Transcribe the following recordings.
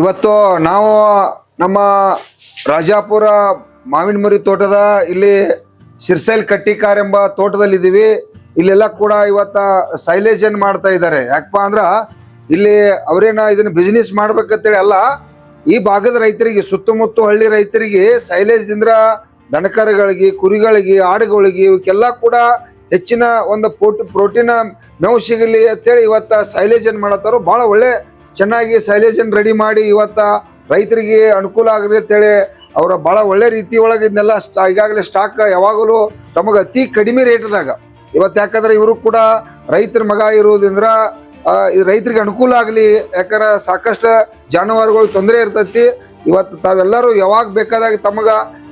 ಇವತ್ತು ನಾವು ನಮ್ಮ ರಾಜಾಪುರ ಮಾವಿನ ಮರಿ ತೋಟದ ಇಲ್ಲಿ ಶಿರ್ಸೈಲ್ ಕಟ್ಟಿಕಾರ್ ಎಂಬ ತೋಟದಲ್ಲಿದ್ದೀವಿ. ಇಲ್ಲೆಲ್ಲ ಕೂಡ ಇವತ್ತ ಸೈಲೇಜ್ ಏನ್ ಮಾಡ್ತಾ ಇದ್ದಾರೆ. ಯಾಕಪ್ಪ ಅಂದ್ರ ಇಲ್ಲಿ ಅವರೇನ ಇದನ್ನ ಬಿಸಿನೆಸ್ ಮಾಡ್ಬೇಕಂತೇಳಿ ಅಲ್ಲ, ಈ ಭಾಗದ ರೈತರಿಗೆ, ಸುತ್ತಮುತ್ತ ಹಳ್ಳಿ ರೈತರಿಗೆ ಸೈಲೇಜ್ದಿಂದ ದನಕರುಗಳಿಗೆ, ಕುರಿಗಳಿಗೆ, ಆಡುಗಳಿಗೆ ಇವಕ್ಕೆಲ್ಲ ಕೂಡ ಹೆಚ್ಚಿನ ಒಂದು ಪ್ರೋಟಿ ಪ್ರೋಟೀನ್ ಮೇವು ಸಿಗಲಿ ಅಂತೇಳಿ ಇವತ್ತ ಸೈಲೇಜ್ ಏನ್ ಮಾಡತ್ತಾರೋ, ಬಹಳ ಒಳ್ಳೆ ಚೆನ್ನಾಗಿ ಸೈಲೇಜನ್ ರೆಡಿ ಮಾಡಿ ಇವತ್ತ ರೈತರಿಗೆ ಅನುಕೂಲ ಆಗಲಿ ಅಂತೇಳಿ ಅವರ ಬಹಳ ಒಳ್ಳೆ ರೀತಿ ಒಳಗೆ ಇದನ್ನೆಲ್ಲ ಈಗಾಗಲೇ ಸ್ಟಾಕ್ ಯಾವಾಗಲೂ ತಮಗೆ ಅತಿ ಕಡಿಮೆ ರೇಟ್ದಾಗ ಇವತ್ತು ಯಾಕಂದ್ರೆ ಇವರು ಕೂಡ ರೈತರ ಮಗ ಇರೋದ್ರಿಂದ ರೈತರಿಗೆ ಅನುಕೂಲ ಆಗಲಿ, ಯಾಕಂದ್ರೆ ಸಾಕಷ್ಟು ಜಾನುವಾರುಗಳು ತೊಂದರೆ ಇರ್ತೈತಿ. ಇವತ್ತು ತಾವೆಲ್ಲರೂ ಯಾವಾಗ ಬೇಕಾದಾಗ ತಮಗ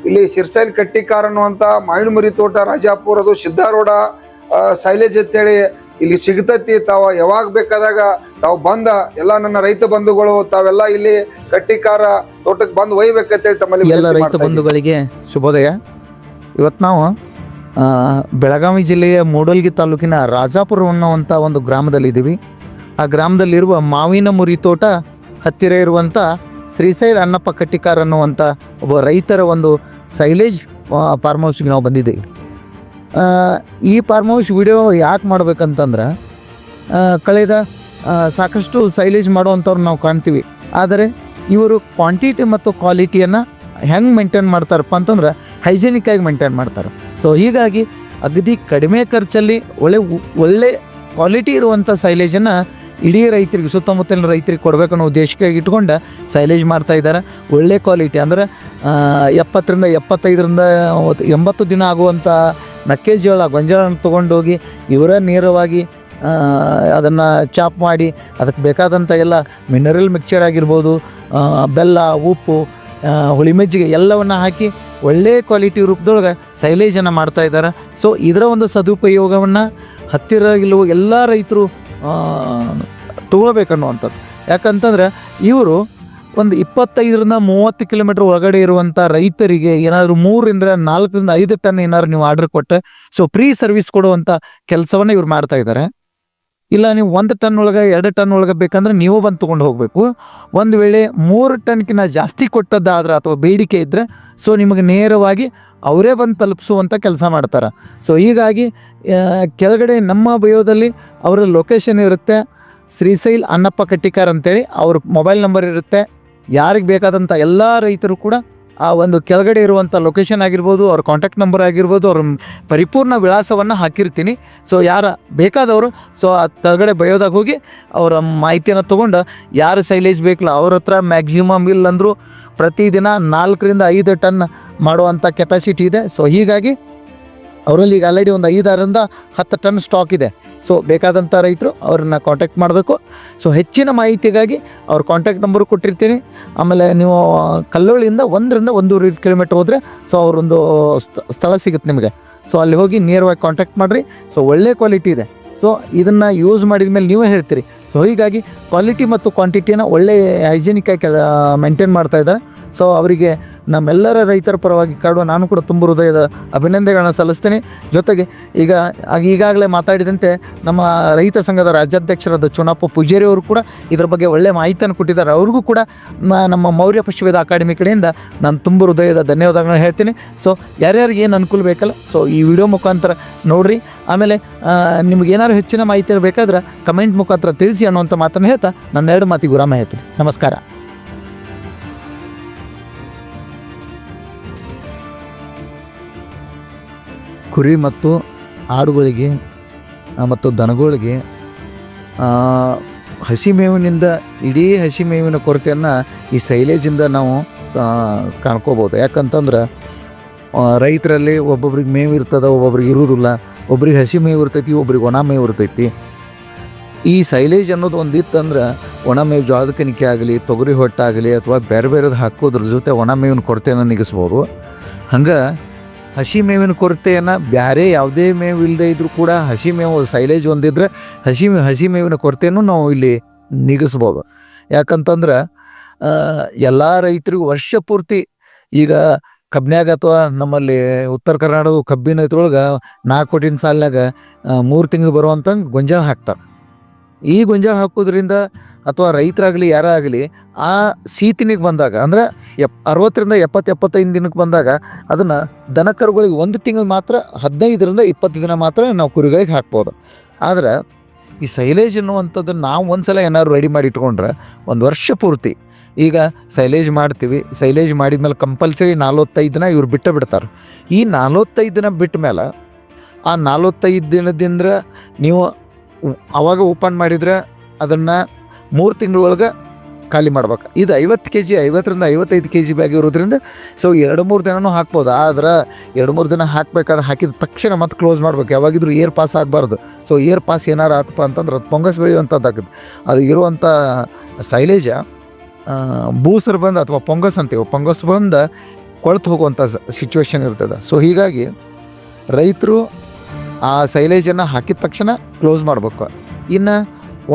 ಇಲ್ಲಿ ಶಿರ್ಸೈಲ್ ಕಟ್ಟಿಕಾರ ಅನ್ನುವಂಥ ಮಾವಿನ ತೋಟ, ರಾಜಾಪುರ ಅದು ಸಿದ್ದಾರೋಡ ಸೈಲೇಜ್ ಅಂತೇಳಿ ಇಲ್ಲಿ ಸಿಗ್ತತಿ ತಾವ ಯಾವಾಗ ಬೇಕಾದಾಗ ತಾವು ಬಂದ ಎಲ್ಲ ನನ್ನ ರೈತ ಬಂಧುಗಳು ತಾವೆಲ್ಲ ಇಲ್ಲಿ ಕಟ್ಟಿಕಾರ ತೋಟಕ್ಕೆ ಬಂದು ಒಯ್ಬೇಕಂತೇಳಿ ತಮ್ಮಲ್ಲಿ ಎಲ್ಲ ರೈತ ಬಂಧುಗಳಿಗೆ ಶುಭೋದಯ. ಇವತ್ತು ನಾವು ಬೆಳಗಾವಿ ಜಿಲ್ಲೆಯ ಮೂಡಲ್ಗಿ ತಾಲೂಕಿನ ರಾಜಾಪುರ ಅನ್ನುವಂಥ ಒಂದು ಗ್ರಾಮದಲ್ಲಿದ್ದೀವಿ. ಆ ಗ್ರಾಮದಲ್ಲಿರುವ ಮಾವಿನ ಮುರಿ ತೋಟ ಹತ್ತಿರ ಇರುವಂಥ ಶ್ರೀಶೈಲ ಅಣ್ಣಪ್ಪ ಕಟ್ಟಿಕಾರ ಅನ್ನುವಂಥ ಒಬ್ಬ ರೈತರ ಒಂದು ಸೈಲೇಜ್ ಫಾರ್ಮ್ ಹೌಸ್ಗೆ ನಾವು ಬಂದಿದ್ದೀವಿ. ಈ ಫಾರ್ಮ್ ಹೌಸ್ ವಿಡಿಯೋ ಯಾಕೆ ಮಾಡ್ಬೇಕಂತಂದ್ರೆ ಕಳೆದ ಸಾಕಷ್ಟು ಸೈಲೇಜ್ ಮಾಡುವಂಥವ್ರು ನಾವು ಕಾಣ್ತೀವಿ. ಆದರೆ, ಇವರು ಕ್ವಾಂಟಿಟಿ ಮತ್ತು ಕ್ವಾಲಿಟಿಯನ್ನು ಹೆಂಗೆ ಮೇಂಟೈನ್ ಮಾಡ್ತಾರಪ್ಪ ಅಂತಂದ್ರೆ ಹೈಜೀನಿಕ್ಕಾಗಿ ಮೇಂಟೈನ್ ಮಾಡ್ತಾರೆ. ಸೊ, ಹೀಗಾಗಿ ಅಗದಿ ಕಡಿಮೆ ಖರ್ಚಲ್ಲಿ ಒಳ್ಳೆ ಒಳ್ಳೆ ಕ್ವಾಲಿಟಿ ಇರುವಂಥ ಸೈಲೇಜನ್ನು ಇಡೀ ರೈತರಿಗೆ, ಸುತ್ತಮುತ್ತಲಿನ ರೈತರಿಗೆ ಕೊಡಬೇಕನ್ನೋ ಉದ್ದೇಶಕ್ಕಾಗಿ ಇಟ್ಕೊಂಡು ಸೈಲೇಜ್ ಮಾಡ್ತಾ ಇದ್ದಾರೆ. ಒಳ್ಳೆ ಕ್ವಾಲಿಟಿ. ಅಂದ್ರೆ ಎಪ್ಪತ್ತರಿಂದ ಎಪ್ಪತ್ತೈದರಿಂದ ಎಂಬತ್ತು ದಿನ ಆಗುವಂಥ ಮೆಕ್ಕೆಜೋಳ ಗೊಂಜಾಳನ್ನು ತೊಗೊಂಡೋಗಿ ಇವರೇ ನೇರವಾಗಿ ಅದನ್ನು ಚಾಪ್ ಮಾಡಿ ಅದಕ್ಕೆ ಬೇಕಾದಂಥ ಎಲ್ಲ ಮಿನರಲ್ ಮಿಕ್ಚರ್ ಆಗಿರ್ಬೋದು ಬೆಲ್ಲ ಉಪ್ಪು ಆ, ಹುಳಿ ಮಜ್ಜಿಗೆ ಎಲ್ಲವನ್ನು ಹಾಕಿ ಒಳ್ಳೆ ಕ್ವಾಲಿಟಿ ರೂಪದೊಳಗೆ ಸೈಲೇಜನ್ನು ಮಾಡ್ತಾ ಇದ್ದಾರೆ. ಸೊ ಇದರ ಒಂದು ಸದುಪಯೋಗವನ್ನು ಹತ್ತಿರ ಇಲ್ಲವೋ ಎಲ್ಲ ರೈತರು ತಗೊಳ್ಬೇಕನ್ನುವಂಥದ್ದು. ಯಾಕಂತಂದ್ರೆ ಇವರು ಒಂದು ಇಪ್ಪತ್ತೈದರಿಂದ ಮೂವತ್ತು ಕಿಲೋಮೀಟ್ರ್ ಒಳಗಡೆ ಇರುವಂಥ ರೈತರಿಗೆ ಏನಾದರೂ ಮೂರರಿಂದ ನಾಲ್ಕರಿಂದ ಐದು ಟನ್ ಏನಾದ್ರು ನೀವು ಆರ್ಡರ್ ಕೊಟ್ಟರೆ ಸೊ ಫ್ರೀ ಸರ್ವಿಸ್ ಕೊಡುವಂಥ ಕೆಲಸವನ್ನು ಇವ್ರು ಮಾಡ್ತಾ ಇದ್ದಾರೆ. ಇಲ್ಲ, ನೀವು ಒಂದು ಟನ್ ಒಳಗೆ, ಎರಡು ಟನ್ ಒಳಗೆ ಬೇಕಂದ್ರೆ ನೀವು ಬಂದು ತೊಗೊಂಡು ಹೋಗಬೇಕು. ಒಂದು ವೇಳೆ ಮೂರು ಟನ್ಕಿನ್ನ ಜಾಸ್ತಿ ಕೊಟ್ಟದ್ದಾದ್ರೆ ಅಥವಾ ಬೇಡಿಕೆ ಇದ್ದರೆ ಸೊ ನಿಮಗೆ ನೇರವಾಗಿ ಅವರೇ ಬಂದು ತಲುಪಿಸುವಂಥ ಕೆಲಸ ಮಾಡ್ತಾರೆ. ಸೊ ಹೀಗಾಗಿ ಕೆಳಗಡೆ ನಮ್ಮ ಬಯೋದಲ್ಲಿ ಅವರ ಲೊಕೇಶನ್ ಇರುತ್ತೆ. ಶ್ರೀಶೈಲ್ ಅನ್ನಪ್ಪ ಕಟ್ಟಿಕಾರ್ ಅಂತೇಳಿ, ಅವ್ರ ಮೊಬೈಲ್ ನಂಬರ್ ಇರುತ್ತೆ. ಯಾರಿಗೆ ಬೇಕಾದಂಥ ಎಲ್ಲ ರೈತರು ಕೂಡ ಆ ಒಂದು ಕೆಳಗಡೆ ಇರುವಂಥ ಲೊಕೇಶನ್ ಆಗಿರ್ಬೋದು, ಅವ್ರ ಕಾಂಟ್ಯಾಕ್ಟ್ ನಂಬರ್ ಆಗಿರ್ಬೋದು, ಅವ್ರ ಪರಿಪೂರ್ಣ ವಿಳಾಸವನ್ನು ಹಾಕಿರ್ತೀನಿ. ಸೊ ಯಾರ ಬೇಕಾದವರು ಸೊ ಆ ಕೆಳಗಡೆ ಬಯೋದಾಗ ಹೋಗಿ ಅವರ ಮಾಹಿತಿಯನ್ನು ತೊಗೊಂಡು ಯಾರು ಸೈಲೇಜ್ ಬೇಕಲ್ಲ ಅವ್ರ ಹತ್ರ ಮ್ಯಾಕ್ಸಿಮಮ್ ಇಲ್ಲ ಅಂದರೂ ಪ್ರತಿದಿನ ನಾಲ್ಕರಿಂದ ಐದು ಟನ್ ಮಾಡುವಂಥ ಕೆಪಾಸಿಟಿ ಇದೆ. ಸೊ ಹೀಗಾಗಿ ಅವರಲ್ಲಿ ಈಗ ಆಲ್ರೆಡಿ ಒಂದು ಐದಾರರಿಂದ ಹತ್ತು ಟನ್ ಸ್ಟಾಕ್ ಇದೆ. ಸೊ ಬೇಕಾದಂಥ ರೈತರು ಅವ್ರನ್ನ ಕಾಂಟ್ಯಾಕ್ಟ್ ಮಾಡಬೇಕು. ಸೊ ಹೆಚ್ಚಿನ ಮಾಹಿತಿಗಾಗಿ ಅವ್ರ ಕಾಂಟ್ಯಾಕ್ಟ್ ನಂಬರು ಕೊಟ್ಟಿರ್ತೀನಿ. ಆಮೇಲೆ ನೀವು ಕಲ್ಲೋಳಿಯಿಂದ ಒಂದರಿಂದ ಒಂದೂವರೆ ಕಿಲೋಮೀಟ್ರ್ ಹೋದರೆ ಸೊ ಅವರೊಂದು ಸ್ಥ- ಸ್ಥಳ ಸಿಗುತ್ತೆ ನಿಮಗೆ. ಸೊ ಅಲ್ಲಿ ಹೋಗಿ ನೇರವಾಗಿ ಕಾಂಟ್ಯಾಕ್ಟ್ ಮಾಡಿರಿ. ಸೊ ಒಳ್ಳೆ ಕ್ವಾಲಿಟಿ ಇದೆ. ಸೊ ಇದನ್ನು ಯೂಸ್ ಮಾಡಿದ ಮೇಲೆ ನೀವೇ ಹೇಳ್ತೀರಿ. ಸೊ ಹೀಗಾಗಿ ಕ್ವಾಲಿಟಿ ಮತ್ತು ಕ್ವಾಂಟಿಟಿನ ಒಳ್ಳೆ ಹೈಜಿನಿಕ್ ಆಗಿ ಮೇಂಟೈನ್ ಮಾಡ್ತಾ ಇದ್ದಾರೆ. ಸೊ ಅವರಿಗೆ ನಮ್ಮೆಲ್ಲರ ರೈತರ ಪರವಾಗಿ ಕಾಡುವ ನಾನು ಕೂಡ ತುಂಬ ಹೃದಯದ ಅಭಿನಂದನೆಗಳನ್ನು ಸಲ್ಲಿಸ್ತೀನಿ. ಜೊತೆಗೆ ಈಗ ಈಗಾಗಲೇ ಮಾತಾಡಿದಂತೆ ನಮ್ಮ ರೈತ ಸಂಘದ ರಾಜ್ಯಾಧ್ಯಕ್ಷರಾದ ಚುನಾಪ ಪೂಜಾರಿ ಅವರು ಕೂಡ ಇದರ ಬಗ್ಗೆ ಒಳ್ಳೆ ಮಾಹಿತಿಯನ್ನು ಕೊಟ್ಟಿದ್ದಾರೆ. ಅವ್ರಿಗೂ ಕೂಡ ನಮ್ಮ ಮೌರ್ಯ ಪಶುವೇದ ಅಕಾಡೆಮಿ ಕಡೆಯಿಂದ ನಾನು ತುಂಬ ಹೃದಯದ ಧನ್ಯವಾದಗಳನ್ನ ಹೇಳ್ತೀನಿ. ಸೊ ಯಾರ್ಯಾರಿಗೆ ಏನು ಅನುಕೂಲ ಬೇಕಲ್ಲ ಸೊ ಈ ವಿಡಿಯೋ ಮುಖಾಂತರ ನೋಡ್ರಿ. ಆಮೇಲೆ ನಿಮ್ಗೆ ಏನಾದ್ರು ಹೆಚ್ಚಿನ ಮಾಹಿತಿ ಬೇಕಾದ್ರೆ ಕಮೆಂಟ್ ಮುಖಾಂತರ ತಿಳಿಸಿ ಅನ್ನೋಂಥ ಮಾತನ್ನು ಹೇಳ್ತಾ ನನ್ನ ಎರಡು ಮಾತಿಗೆ ಗುರಾಮ ಹೇಳ್ತೀನಿ. ನಮಸ್ಕಾರ. ಕುರಿ ಮತ್ತು ಆಡುಗಳಿಗೆ ಮತ್ತು ದನಗಳಿಗೆ ಹಸಿಮೇವಿನಿಂದ ಹಸಿ ಮೇವಿನಿಂದ ಇಡೀ ಹಸಿ ಮೇವಿನ ಕೊರತೆಯನ್ನು ಈ ಸೈಲೇಜಿಂದ ನಾವು ಕಾಣ್ಕೋಬೋದು. ಯಾಕಂತಂದ್ರೆ ರೈತರಲ್ಲಿ ಒಬ್ಬೊಬ್ರಿಗೆ ಮೇವು ಇರ್ತದೆ, ಒಬ್ಬೊಬ್ರಿಗೆ ಇರುವುದಿಲ್ಲ. ಒಬ್ರಿಗೆ ಹಸಿ ಮೇವು ಇರ್ತೈತಿ, ಒಬ್ರಿಗೆ ಒಣ ಮೇವು ಇರ್ತೈತಿ. ಈ ಸೈಲೇಜ್ ಅನ್ನೋದು ಒಂದಿತ್ತಂದ್ರೆ ಒಣ ಮೇವು ಜೋಳದ ಕಣಿಕೆ ಆಗಲಿ, ತೊಗರಿ ಹೊಟ್ಟಾಗಲಿ ಅಥವಾ ಬೇರೆ ಬೇರೆದು ಹಾಕೋದ್ರ ಜೊತೆ ಒಣ ಮೇವಿನ ಕೊರತೆಯನ್ನು ನಿಗಿಸ್ಬೋದು. ಹಂಗೆ ಹಸಿ ಮೇವಿನ ಕೊರತೆಯನ್ನು ಬೇರೆ ಯಾವುದೇ ಮೇವು ಇಲ್ಲದೆ ಇದ್ರೂ ಕೂಡ ಹಸಿ ಮೇವು ಸೈಲೇಜ್ ಒಂದಿದ್ರೆ ಹಸಿ ಹಸಿ ಮೇವಿನ ಕೊರತೆಯನ್ನು ನಾವು ಇಲ್ಲಿ ನೀಗಿಸ್ಬೋದು. ಯಾಕಂತಂದ್ರೆ ಎಲ್ಲ ರೈತರಿಗೂ ವರ್ಷ ಪೂರ್ತಿ ಈಗ ಕಬ್ನ್ಯಾಗ ಅಥವಾ ನಮ್ಮಲ್ಲಿ ಉತ್ತರ ಕರ್ನಾಟಕದ ಕಬ್ಬಿನ ಇದ್ರೊಳಗೆ ನಾಲ್ಕು ಕೋಟಿನ ಸಾಲಿನಾಗ ಮೂರು ತಿಂಗಳು ಬರುವಂಥ ಗೊಂಜಾಳ ಹಾಕ್ತಾರೆ. ಈ ಗೊಂಜಾಳ ಹಾಕೋದ್ರಿಂದ ಅಥವಾ ರೈತರಾಗಲಿ ಯಾರೇ ಆಗಲಿ ಆ ಸೀತಿನಿಗೆ ಬಂದಾಗ ಅಂದರೆ ಎಪ್, ಅರವತ್ತರಿಂದ ಎಪ್ಪತ್ತು ಎಪ್ಪತ್ತೈದು ದಿನಕ್ಕೆ ಬಂದಾಗ ಅದನ್ನು ದನ ಕರುಗಳಿಗೆ ಒಂದು ತಿಂಗಳು ಮಾತ್ರ, ಹದಿನೈದರಿಂದ ಇಪ್ಪತ್ತು ದಿನ ಮಾತ್ರ ನಾವು ಕುರಿಗಳಿಗೆ ಹಾಕ್ಬೋದು. ಆದರೆ ಈ ಸೈಲೇಜ್ ಅನ್ನುವಂಥದ್ದು ನಾವು ಒಂದು ಸಲ ಏನಾದ್ರು ರೆಡಿ ಮಾಡಿ ಇಟ್ಕೊಂಡ್ರೆ ಒಂದು ವರ್ಷ ಪೂರ್ತಿ ಈಗ ಸೈಲೇಜ್ ಮಾಡ್ತೀವಿ, ಸೈಲೇಜ್ ಮಾಡಿದ್ಮೇಲೆ ಕಂಪಲ್ಸರಿ ನಲ್ವತ್ತೈದು ದಿನ ಇವ್ರು ಬಿಟ್ಟು ಬಿಡ್ತಾರೆ. ಈ ನಲ್ವತ್ತೈದು ದಿನ ಬಿಟ್ಟ ಮೇಲೆ ಆ ನಲ್ವತ್ತೈದು ದಿನದಿಂದ ನೀವು ಅವಾಗ ಓಪನ್ ಮಾಡಿದ್ರೆ ಅದನ್ನು ಮೂರು ತಿಂಗಳೊಳಗೆ ಖಾಲಿ ಮಾಡ್ಬೇಕು. ಇದು ಐವತ್ತು ಕೆ ಜಿ ಐವತ್ತರಿಂದ ಐವತ್ತೈದು ಕೆ ಜಿ ಬ್ಯಾಗ್ ಇರೋದ್ರಿಂದ ಸೊ ಎರಡು ಮೂರು ದಿನವೂ ಹಾಕ್ಬೋದು. ಆದ್ರೆ ಎರಡು ಮೂರು ದಿನ ಹಾಕ್ಬೇಕಾದ್ರೆ ಹಾಕಿದ ತಕ್ಷಣ ಮತ್ತೆ ಕ್ಲೋಸ್ ಮಾಡ್ಬೇಕು. ಯಾವಾಗಿದ್ರು ಏರ್ ಪಾಸ್ ಆಗಬಾರ್ದು. ಸೊ ಏರ್ ಪಾಸ್ ಏನಾರು ಆತಪ್ಪ ಅಂತಂದ್ರೆ ಅದು ಪೊಂಗಸ್ ಬೆಳೆಯುವಂಥದ್ದು ಆಗುತ್ತೆ ಅದು ಇರುವಂಥ ಸೈಲೇಜ ಬೂಸರ್ ಬಂದು ಅಥವಾ ಪೊಂಗಸ್ ಅಂತೀವಿ ಪೊಂಗಸ್ ಬಂದು ಕೊಳ್ತು ಹೋಗುವಂಥ ಸಿಚುವೇಶನ್ ಇರ್ತದೆ. ಸೊ ಹೀಗಾಗಿ ರೈತರು ಆ ಸೈಲೇಜನ್ನು ಹಾಕಿದ ತಕ್ಷಣ ಕ್ಲೋಸ್ ಮಾಡಬೇಕು. ಇನ್ನು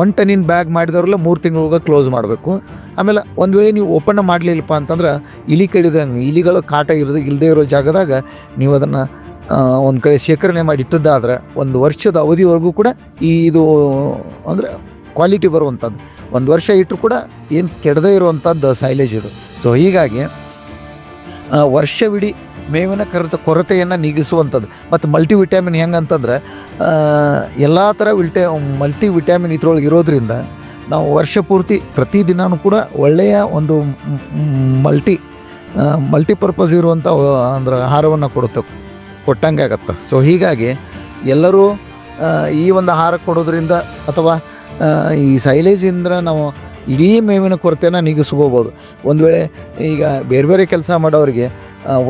ಒನ್ ಟನ್ನಿನ ಬ್ಯಾಗ್ ಮಾಡಿದವ್ರಲ್ಲ ಮೂರು ತಿಂಗಳಿಗೆ ಕ್ಲೋಸ್ ಮಾಡಬೇಕು. ಆಮೇಲೆ ಒಂದು ವೇಳೆ ನೀವು ಓಪನ್ ಮಾಡಲಿಲ್ಲಪ್ಪ ಅಂತಂದ್ರೆ ಇಲಿ ಕಡಿದಂಗೆ, ಇಲಿಗಳು ಕಾಟ ಇರೋದು ಇಲ್ಲದೆ ಇರೋ ಜಾಗದಾಗ ನೀವು ಅದನ್ನು ಒಂದು ಕಡೆ ಶೇಖರಣೆ ಮಾಡಿ ಇಟ್ಟದ್ದಾದ್ರೆ ಒಂದು ವರ್ಷದ ಅವಧಿವರೆಗೂ ಕೂಡ ಈ ಇದು ಅಂದರೆ ಕ್ವಾಲಿಟಿ ಬರುವಂಥದ್ದು. ಒಂದು ವರ್ಷ ಇಟ್ಟರು ಕೂಡ ಏನು ಕೆಡದೇ ಇರುವಂಥದ್ದು ಸೈಲೇಜ್ ಇದು. ಸೊ ಹೀಗಾಗಿ ವರ್ಷವಿಡೀ ಮೇವಿನ ಕರತ, ಕೊರತೆಯನ್ನು ನೀಗಿಸುವಂಥದ್ದು. ಮತ್ತು ಮಲ್ಟಿ ವಿಟ್ಯಾಮಿನ್ ಹೆಂಗಂತಂದ್ರೆ ಎಲ್ಲ ಥರ ವಿಲ್ಟೆ ಮಲ್ಟಿ ವಿಟ್ಯಾಮಿನ್ ಇದ್ರೊಳಗೆ ಇರೋದ್ರಿಂದ ನಾವು ವರ್ಷ ಪೂರ್ತಿ ಪ್ರತಿದಿನವೂ ಕೂಡ ಒಳ್ಳೆಯ ಒಂದು ಮಲ್ಟಿ ಮಲ್ಟಿಪರ್ಪಸ್ ಇರುವಂಥ, ಅಂದ್ರೆ ಆಹಾರವನ್ನು ಕೊಡುತ್ತೆ, ಕೊಟ್ಟಂಗೆ ಆಗತ್ತೆ. ಸೊ ಹೀಗಾಗಿ ಎಲ್ಲರೂ ಈ ಒಂದು ಆಹಾರ ಕೊಡೋದ್ರಿಂದ ಅಥವಾ ಈ ಸೈಲೇಜಿಂದ ನಾವು ಇಡೀ ಮೇವಿನ ಕೊರತೆನ ನೀಗಿಸ್ಕೋಬೋದು. ಒಂದು ವೇಳೆ ಈಗ ಬೇರೆ ಬೇರೆ ಕೆಲಸ ಮಾಡೋರಿಗೆ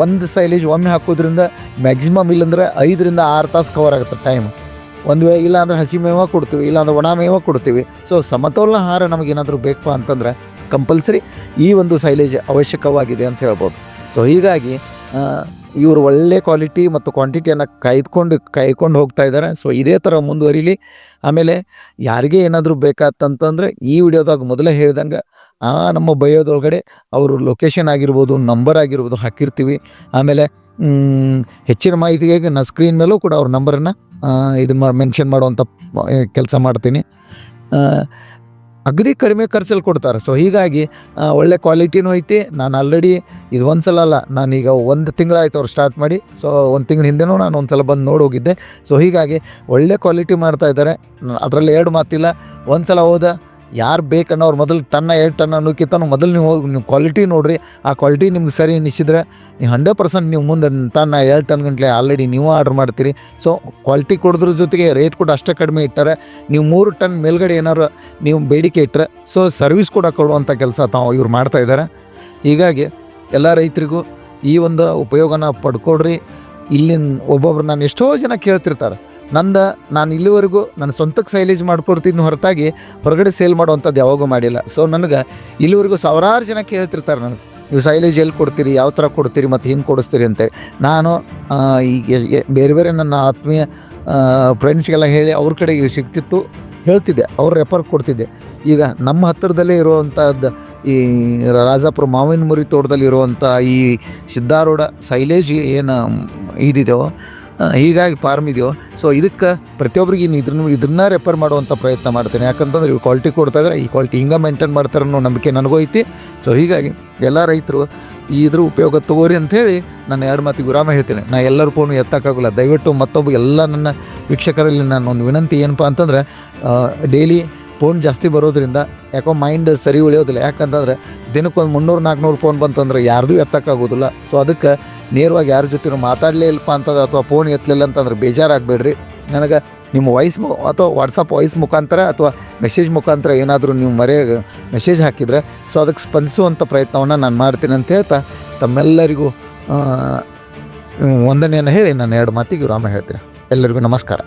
ಒಂದು ಸೈಲೇಜ್ ಒಮ್ಮೆ ಹಾಕೋದ್ರಿಂದ ಮ್ಯಾಕ್ಸಿಮಮ್ ಇಲ್ಲಂದ್ರೆ ಐದರಿಂದ ಆರು ತಾಸು ಕವರ್ ಆಗುತ್ತೆ ಟೈಮ್ ಒಂದು ವೇಳೆ ಇಲ್ಲಾಂದ್ರೆ ಹಸಿ ಮೇವ ಕೊಡ್ತೀವಿ, ಇಲ್ಲಾಂದ್ರೆ ಒಣ ಮೇವ ಕೊಡ್ತೀವಿ. ಸೊ ಸಮತೋಲನ ಆಹಾರ ನಮಗೇನಾದರೂ ಬೇಕು ಅಂತಂದ್ರೆ ಕಂಪಲ್ಸರಿ ಈ ಒಂದು ಸೈಲೇಜ್ ಅವಶ್ಯಕವಾಗಿದೆ ಅಂತ ಹೇಳ್ಬೋದು. ಸೊ ಹೀಗಾಗಿ ಇವರು ಒಳ್ಳೆ ಕ್ವಾಲಿಟಿ ಮತ್ತು ಕ್ವಾಂಟಿಟಿಯನ್ನು ಕಾಯ್ದುಕೊಂಡು, ಕಾಯ್ಕೊಂಡು ಹೋಗ್ತಾ ಇದ್ದಾರೆ ಸೊ ಇದೇ ಥರ ಮುಂದುವರಿಲಿ. ಆಮೇಲೆ ಯಾರಿಗೆ ಏನಾದರೂ ಬೇಕಾತಂತಂದ್ರೆ ಈ ವಿಡಿಯೋದಾಗ ಮೊದಲೇ ಹೇಳ್ದಂಗೆ, ಆ ನಮ್ಮ ಬಯೋದೊಳಗಡೆ ಅವರು ಲೊಕೇಶನ್ ಆಗಿರ್ಬೋದು ನಂಬರ್ ಆಗಿರ್ಬೋದು ಹಾಕಿರ್ತೀವಿ. ಆಮೇಲೆ ಹೆಚ್ಚಿನ ಮಾಹಿತಿಗೆ ನಾನು ಸ್ಕ್ರೀನ್ ಮೇಲೂ ಕೂಡ ಅವ್ರ ನಂಬರನ್ನು ಇದು ಮೆನ್ಷನ್ ಮಾಡುವಂಥ ಕೆಲಸ ಮಾಡ್ತೀನಿ. ಅಗದಿ ಕಡಿಮೆ ಖರ್ಚಲ್ಲಿ ಕೊಡ್ತಾರೆ. ಸೊ ಹೀಗಾಗಿ ಒಳ್ಳೆ ಕ್ವಾಲಿಟಿನೂ ಐತಿ. ನಾನು ಆಲ್ರೆಡಿ ಇದು ಒಂದು ಸಲ ಅಲ್ಲ, ನಾನೀಗ ಒಂದು ತಿಂಗಳಾಯ್ತು ಅವ್ರು ಸ್ಟಾರ್ಟ್ ಮಾಡಿ. ಸೊ ಒಂದು ತಿಂಗಳ ಹಿಂದೆನೂ ನಾನು ಒಂದು ಸಲ ಬಂದು ನೋಡಿ ಹೋಗಿದ್ದೆ. ಸೊ ಹೀಗಾಗಿ ಒಳ್ಳೆ ಕ್ವಾಲಿಟಿ ಮಾಡ್ತಾ ಇದ್ದಾರೆ. ಅದರಲ್ಲಿ ಎರಡು ಮಾತಿಲ್ಲ. ಒಂದು ಸಲ ಹೋದ ಯಾರು ಬೇಕನ್ನೋರು ಮೊದಲು ಟನ್ನ ಎರಡು ಟನ್ ಅನ್ನೋಕ್ಕಿಂತ ಮೊದಲು ನೀವು ಹೋಗಿ ನೀವು ಕ್ವಾಲಿಟಿ ನೋಡಿರಿ. ಆ ಕ್ವಾಲಿಟಿ ನಿಮ್ಗೆ ಸರಿ ಅನಿಸಿದ್ರೆ ನೀವು ಹಂಡ್ರೆಡ್ ಪರ್ಸೆಂಟ್ ನೀವು ಮುಂದೆ ಟನ್ನ ಎರಡು ಟನ್ ಗಂಟ್ಲೆ ಆಲ್ರೆಡಿ ನೀವು ಆರ್ಡ್ರ್ ಮಾಡ್ತೀರಿ. ಸೊ ಕ್ವಾಲಿಟಿ ಕೊಡೋದ್ರ ಜೊತೆಗೆ ರೇಟ್ ಕೂಡ ಅಷ್ಟೇ ಕಡಿಮೆ ಇಟ್ಟಾರೆ ನೀವು ಮೂರು ಟನ್ ಮೇಲ್ಗಡೆ ಏನಾರು ನೀವು ಬೇಡಿಕೆ ಇಟ್ಟರೆ ಸೊ ಸರ್ವಿಸ್ ಕೂಡ ಕೊಡುವಂಥ ಕೆಲಸ ತಾವು ಇವ್ರು ಮಾಡ್ತಾಯಿದ್ದಾರೆ ಹೀಗಾಗಿ ಎಲ್ಲ ರೈತರಿಗೂ ಈ ಒಂದು ಉಪಯೋಗನ ಪಡ್ಕೊಡ್ರಿ. ಇಲ್ಲಿನ ಒಬ್ಬೊಬ್ರು ನಾನು ಎಷ್ಟೋ ಜನ ಕೇಳ್ತಿರ್ತಾರೆ ನಂದ ನಾನು ಇಲ್ಲಿವರೆಗೂ ನನ್ನ ಸ್ವಂತಕ್ಕೆ ಸೈಲೇಜ್ ಮಾಡ್ಕೊಡ್ತಿದ್ನ ಹೊರತಾಗಿ ಹೊರಗಡೆ ಸೇಲ್ ಮಾಡುವಂಥದ್ದು ಯಾವಾಗೂ ಮಾಡಿಲ್ಲ. ಸೊ ನನಗೆ ಇಲ್ಲಿವರೆಗೂ ಸಾವಿರಾರು ಜನ ಕೇಳ್ತಿರ್ತಾರೆ ನನಗೆ. ನೀವು ಸೈಲೇಜ್ ಎಲ್ಲಿ ಕೊಡ್ತೀರಿ, ಯಾವ ಥರ ಕೊಡ್ತೀರಿ, ಮತ್ತು ಹಿಂಗೆ ಕೊಡಿಸ್ತೀರಿ ಅಂತೇಳಿ ನಾನು ಈಗ ಬೇರೆ ಬೇರೆ ನನ್ನ ಆತ್ಮೀಯ ಫ್ರೆಂಡ್ಸ್ಗೆಲ್ಲ ಹೇಳಿ ಅವ್ರ ಕಡೆ ಸಿಗ್ತಿತ್ತು, ಹೇಳ್ತಿದ್ದೆ, ಅವ್ರು ರೆಫರ್ ಕೊಡ್ತಿದ್ದೆ. ಈಗ ನಮ್ಮ ಹತ್ತಿರದಲ್ಲೇ ಇರುವಂಥದ್ದು ಈ ರಾಜಾಪುರ ಮಾವಿನ ಮುರಿ ತೋಟದಲ್ಲಿ ಇರುವಂಥ ಈ ಸಿದ್ಧಾರೂಢ ಸೈಲೇಜ್ ಏನು, ಇದಿದೆಯೋ ಹೀಗಾಗಿ ಫಾರ್ಮ್ ಇದೆಯೋ. ಸೊ ಇದಕ್ಕೆ ಪ್ರತಿಯೊಬ್ಬರಿಗೆ ಇನ್ನು ಇದನ್ನು ಇದನ್ನ ರೆಫರ್ ಮಾಡುವಂಥ ಪ್ರಯತ್ನ ಮಾಡ್ತೇನೆ. ಯಾಕಂತಂದ್ರೆ ಇವು ಕ್ವಾಲಿಟಿ ಕೊಡ್ತಾ ಇದ್ದಾರೆ ಈ ಕ್ವಾಲಿಟಿ ಹಿಂಗೆ ಮೇಂಟೈನ್ ಮಾಡ್ತಾರೆ ಅನ್ನೋ ನಂಬಿಕೆ ನನಗೂ ಐತಿ. ಸೊ ಹೀಗಾಗಿ ಎಲ್ಲ ರೈತರು ಇದ್ರ ಉಪಯೋಗ ತಗೋರಿ ಅಂಥೇಳಿ ನಾನು ಎರಡು ಮಾತಿಗೆ ವಿರಾಮ ಹೇಳ್ತೇನೆ. ನಾ ಎಲ್ಲರೂ ಫೋನು ಎತ್ತಕ್ಕಾಗಲ್ಲ ದಯವಿಟ್ಟು ಮತ್ತೊಬ್ಬ ಎಲ್ಲ ನನ್ನ ವೀಕ್ಷಕರಲ್ಲಿ ನಾನು ಒಂದು ವಿನಂತಿ ಏನಪ್ಪ ಅಂತಂದರೆ ಡೈಲಿ ಫೋನ್ ಜಾಸ್ತಿ ಬರೋದ್ರಿಂದ ಯಾಕೋ ಮೈಂಡ್ ಸರಿ ಉಳಿಯೋದಿಲ್ಲ. ಯಾಕಂತಂದ್ರೆ ದಿನಕ್ಕೊಂದು ಮುನ್ನೂರು ನಾಲ್ಕುನೂರು ಫೋನ್ ಬಂತಂದ್ರೆ ಯಾರ್ದೂ ಎತ್ತಕ್ಕಾಗೋದಿಲ್ಲ. ಸೊ ಅದಕ್ಕೆ ನೇರವಾಗಿ ಯಾರ ಜೊತೆ ಮಾತಾಡಲೇ ಇಲ್ಲಪ್ಪ ಅಂತಂದ್ರೆ ಅಥವಾ ಫೋನ್ ಎತ್ತಲಿಲ್ಲ ಅಂತಂದ್ರೆ ಬೇಜಾರಾಗಬೇಡ್ರಿ. ನನಗೆ ನಿಮ್ಮ ವಾಯ್ಸ್ ಅಥವಾ ವಾಟ್ಸಪ್ ವಾಯ್ಸ್ ಮುಖಾಂತರ ಅಥವಾ ಮೆಸೇಜ್ ಮುಖಾಂತರ ಏನಾದರೂ ನೀವು ಮರೆ ಮೆಸೇಜ್ ಹಾಕಿದರೆ ಸೊ ಅದಕ್ಕೆ ಸ್ಪಂದಿಸುವಂಥ ಪ್ರಯತ್ನವನ್ನು ನಾನು ಮಾಡ್ತೀನಿ ಅಂತ ಹೇಳ್ತಾ ತಮ್ಮೆಲ್ಲರಿಗೂ ವಂದನೆಯನ್ನು ಹೇಳಿ. ನಾನು ಎರಡು ಮಾತಿಗೆ ವಿರಾಮ ಹೇಳ್ತೀನಿ. ಎಲ್ಲರಿಗೂ ನಮಸ್ಕಾರ.